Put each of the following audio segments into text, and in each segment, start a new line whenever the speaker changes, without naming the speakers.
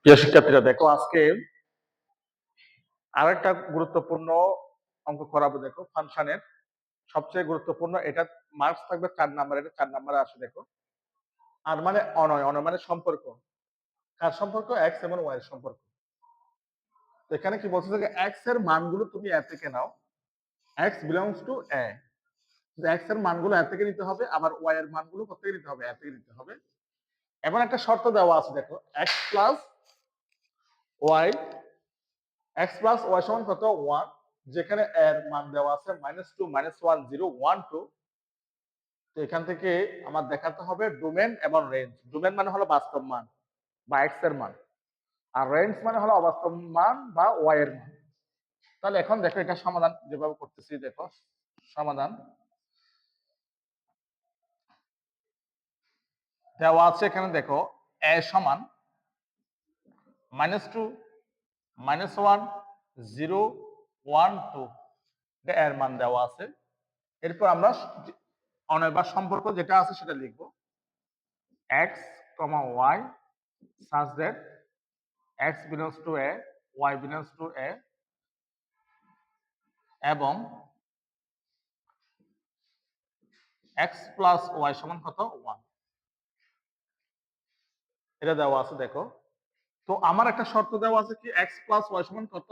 প্রিয় শিক্ষার্থীরা, দেখো আজকে আরেকটা গুরুত্বপূর্ণ অঙ্ক করাবো, দেখো, ফাংশনের। সবচেয়ে গুরুত্বপূর্ণ, এটা মার্কস থাকবে চার নাম্বার এটা চার নাম্বারে আসে, দেখো। আর মানে অনয় অনয় মানে সম্পর্ক। কার সম্পর্ক? এক্স এবং ওয়াই সম্পর্ক। এখানে কি বলছে যে এক্সের মানগুলো তুমি এ থেকে নাও। এক্স বিলংস টু এ এক্সের মানগুলো এ থেকে নিতে হবে, আবার ওয়াই এর মানগুলো কোথা থেকে নিতে হবে? এ থেকে নিতে হবে। এমন একটা শর্ত দেওয়া আছে, দেখো x plus y x plus y সমান কত? ওয়ান যেখানে এর মান দেওয়া আছে minus two minus one zero one two তো এখান থেকে আমার দেখাতে হবে ডোমেন এবং রেঞ্জ ডোমেন মানে হলো বাস্তব মান বা এক্সের মান। আর রেঞ্জ মানে হলো অবাস্তব মান বা ওয়াই এর মান। তাহলে এখন দেখো এটা সমাধান যেভাবে করতেছি, দেখো, সমাধান। দেওয়া আছে এখানে দেখো, এ সমান minus two minus one zero one two এর মান দেওয়া আছে। এরপর আমরা অনয় বা সম্পর্ক যেটা আছে সেটা লিখব। X comma y such that x belongs to A y belongs to A এবং এক্স প্লাস ওয়াই সমান কত? ওয়ান এটা দেওয়া আছে, দেখো। তো আমার একটা শর্ত দেওয়া আছে কি এক্স প্লাস ওয়াই সমান কত?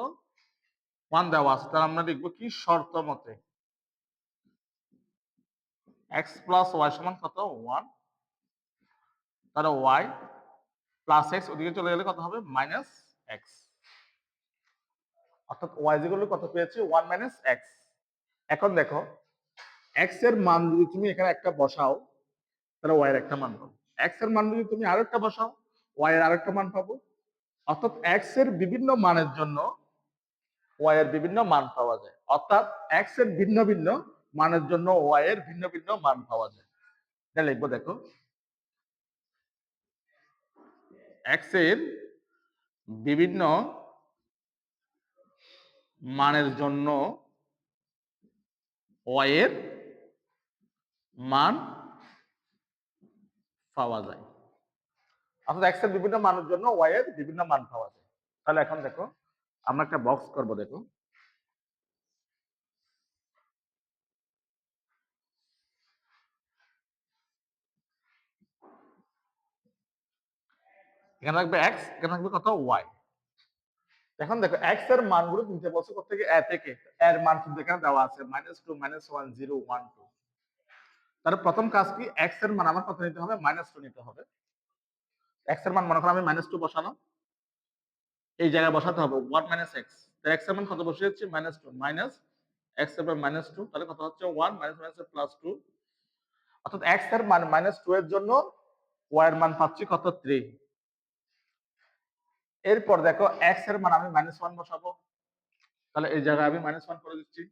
ওয়ান দেওয়া আছে, তাহলে আমরা লিখব কি, শর্ত মতে। এক্স প্লাস ওয়াই সমান কত? ওয়ান তাহলে ওয়াই প্লাস এক্স ওদিকে চলে গেলে কত হবে? মাইনাস এক্স অর্থাৎ ওয়াই যেগুলো কত পেয়েছি? ওয়ান মাইনাস এক্স এখন দেখো এক্সের মান যদি তুমি এখানে একটা বসাও, তাহলে ওয়াই এর একটা মান পাবো। এক্সের মান যদি তুমি আরেকটা বসাও ওয়াই এর আরেকটা মান পাবো। অর্থাৎ এক্সের বিভিন্ন মানের জন্য ওয়াই এর বিভিন্ন মান পাওয়া যায়। অর্থাৎ এক্সের ভিন্ন ভিন্ন মানের জন্য ওয়াই এর ভিন্ন ভিন্ন মান পাওয়া যায়। লিখব দেখো। এক্সের বিভিন্ন মানের জন্য ওয়াই এর মান পাওয়া যায়। অর্থাৎ এক্সের বিভিন্ন মানের জন্য ওয়াই এর বিভিন্ন মান পাওয়া যায়। তাহলে এখন দেখো, আমরা একটা বক্স করব, দেখো। এখানে রাখবে এক্স এখানে রাখবে কত? ওয়াই এখন দেখো এক্সের মানগুলো বলছে কোথা থেকে এ থেকে। এর মান কিন্তু এখানে দেওয়া আছে minus two minus one zero one two তাহলে প্রথম কাজ কি এক্সের মান আমার কত নিতে হবে মাইনাস টু নিতে হবে। এক্সের মান মনে করো আমি মাইনাস টু বসানো এই জায়গায় বসাতে হবে ওয়ান মাইনাস এক্স তো এক্সের মান কত বসিয়েছি? মাইনাস টু মাইনাস এক্সের মাইনাস টু তাহলে কত হচ্ছে? One minus minus plus two অর্থাৎ এক্সের মান মাইনাস টু এর জন্য ওয়াই এর মান পাচ্ছি কত? থ্রি এরপর দেখো এক্সের মান আমি মাইনাস ওয়ান বসাবো। তাহলে এই জায়গায় আমি মাইনাস ওয়ান করে দিচ্ছি।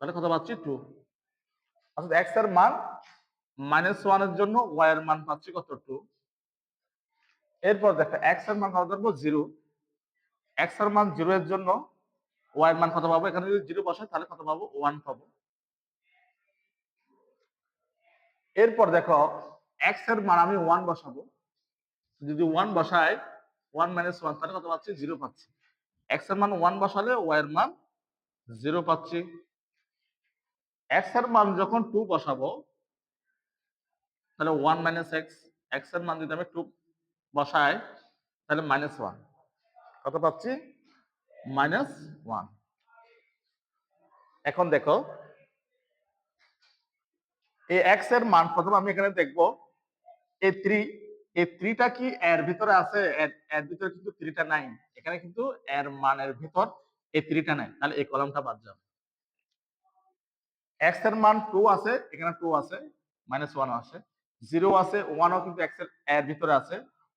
তাহলে কত পাচ্ছি? টু অর্থাৎ এক্সের মান মাইনাস ওয়ানের জন্য ওয়াই এর মান পাচ্ছি কত? টু এরপর দেখো এক্সের মান কত ধরবো জিরো এক্সের মান জিরো এর জন্য ওয়াই এর মান কত পাবো? এখানে যদি জিরো বসাই, তাহলে কত পাবো? ওয়ান পাবো। এরপর দেখো এক্সের মান আমি ওয়ান বসাবো। যদি ওয়ান বসাই ওয়ান মাইনাস ওয়ান তাহলে কত পাচ্ছি? জিরো পাচ্ছি। এক্সের মান ওয়ান বসালে ওয়াই এর মান জিরো পাচ্ছি। এক্সের মান যখন টু বসাবো, তাহলে ওয়ান মাইনাস এক্স এক্সের মান যদি আমি টু বসাই, তাহলে মাইনাস ওয়ান কত পাচ্ছি? মাইনাস ওয়ান এখন দেখো, এই এক্সের মান প্রথম আমি এখানে দেখব এই থ্রি এই থ্রিটা কি এর ভিতরে আছে? এর ভিতরে কিন্তু থ্রিটা নাই। এখানে কিন্তু এর মানের ভিতর এই থ্রিটা নাই। তাহলে এই কলমটা বাদ যাবে। এক্সের মান টু আছে, এখানে টু আছে মাইনাস ওয়ান আছে। জিরো আছে ওয়ানও কিন্তু এক্সের এর ভিতরে আছে।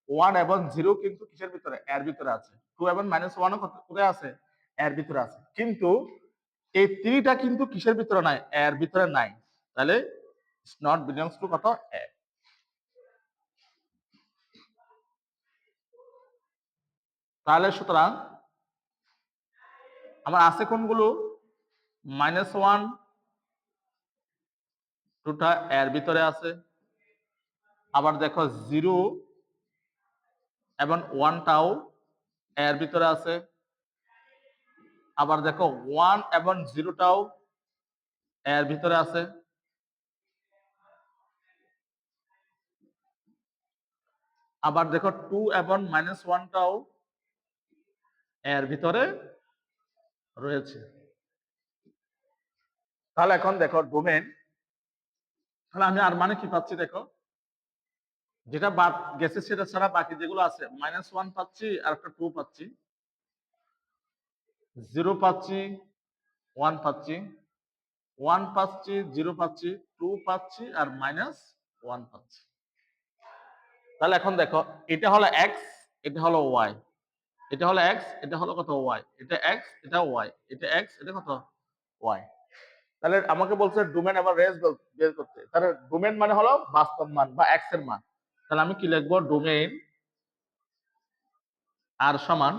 ওয়ান এবং জিরো কিন্তু কিসের ভিতরে? এর ভিতরে আছে। টু এবং মাইনাস ওয়ানও কোথায় আছে? এর ভিতরে আছে। কিন্তু এই থ্রিটা কিন্তু কিসের ভিতরে নাই? এর ভিতরে নাই। তাহলে নট বিলংস টু কত? এ তাহলে সুতরাং, আমার আছে কোনগুলো? মাইনাস ওয়ান টুটা এর ভিতরে আছে। আবার দেখো জিরো এবং ওয়ানটাও এর ভিতরে আছে। আবার দেখো ওয়ান এবং জিরোটাও এর ভিতরে আছে। আবার দেখো টু এবং মাইনাস ওয়ানটাও এর ভিতরে রয়েছে। তাহলে এখন দেখো ডোমেন তাহলে আমি আর মানে কি পাচ্ছি দেখো? যেটা বাদ গেছে সেটা ছাড়া বাকি যেগুলো আছে মাইনাস ওয়ান পাচ্ছি আর একটা টু পাচ্ছি। জিরো পাচ্ছি ওয়ান পাচ্ছি। ওয়ান পাচ্ছি জিরো পাচ্ছি টু পাচ্ছি আর মাইনাস ওয়ান পাচ্ছি। তাহলে এখন দেখো, এটা হলো এক্স এটা হলো ওয়াই এটা হলো এক্স এটা হলো কত ওয়াই এটা এক্স এটা ওয়াই এটা এক্স এটা কত ওয়াই তাহলে আমাকে বলছে ডোমেন আবার রেঞ্জ বের করতে। তাহলে ডোমেন মানে হলো বাস্তব মান বা এক্সের মান। তাহলে আমি কি লিখব? ডোমেইন আর সমান,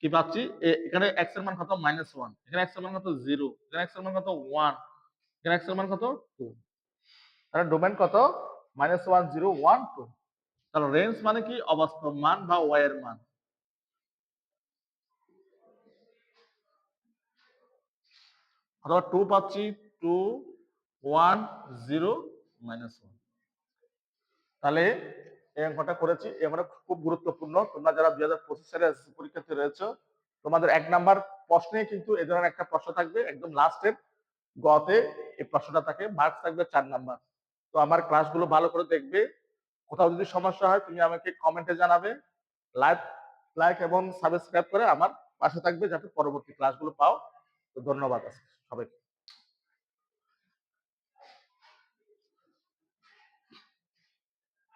কি পাচ্ছি? এখানে এক্সের মান কত? মাইনাস ওয়ান এখানে এক্সের মান কত? জিরো এখানে এক্সের মান কত? ওয়ান এখানে এক্সের মান কত? টু তাহলে ডোমেন কত? Minus one zero one two তাহলে রেঞ্জ মানে কি? অবাস্তব মান বা ওয়াই এর মান। অথবা টু পাচ্ছি two one zero minus one তাহলে এই অঙ্কটা করেছি, এই অঙ্কটা খুব গুরুত্বপূর্ণ। তোমরা যারা দুই হাজার পঁচিশ সালে পরীক্ষাতে রয়েছে, তোমাদের এক নাম্বার প্রশ্নে কিন্তু এই ধরনের একটা প্রশ্ন থাকবে, একদম লাস্টের গতে এই প্রশ্নটা থাকে মার্কস থাকবে চার নাম্বার। তো আমার ক্লাসগুলো ভালো করে দেখবে, কোথাও যদি সমস্যা হয়, তুমি আমাকে কমেন্টে জানাবে লাইক লাইক এবং সাবস্ক্রাইব করে আমার পাশে থাকবে, যাতে পরবর্তী ক্লাসগুলো পাও। তো ধন্যবাদ হবে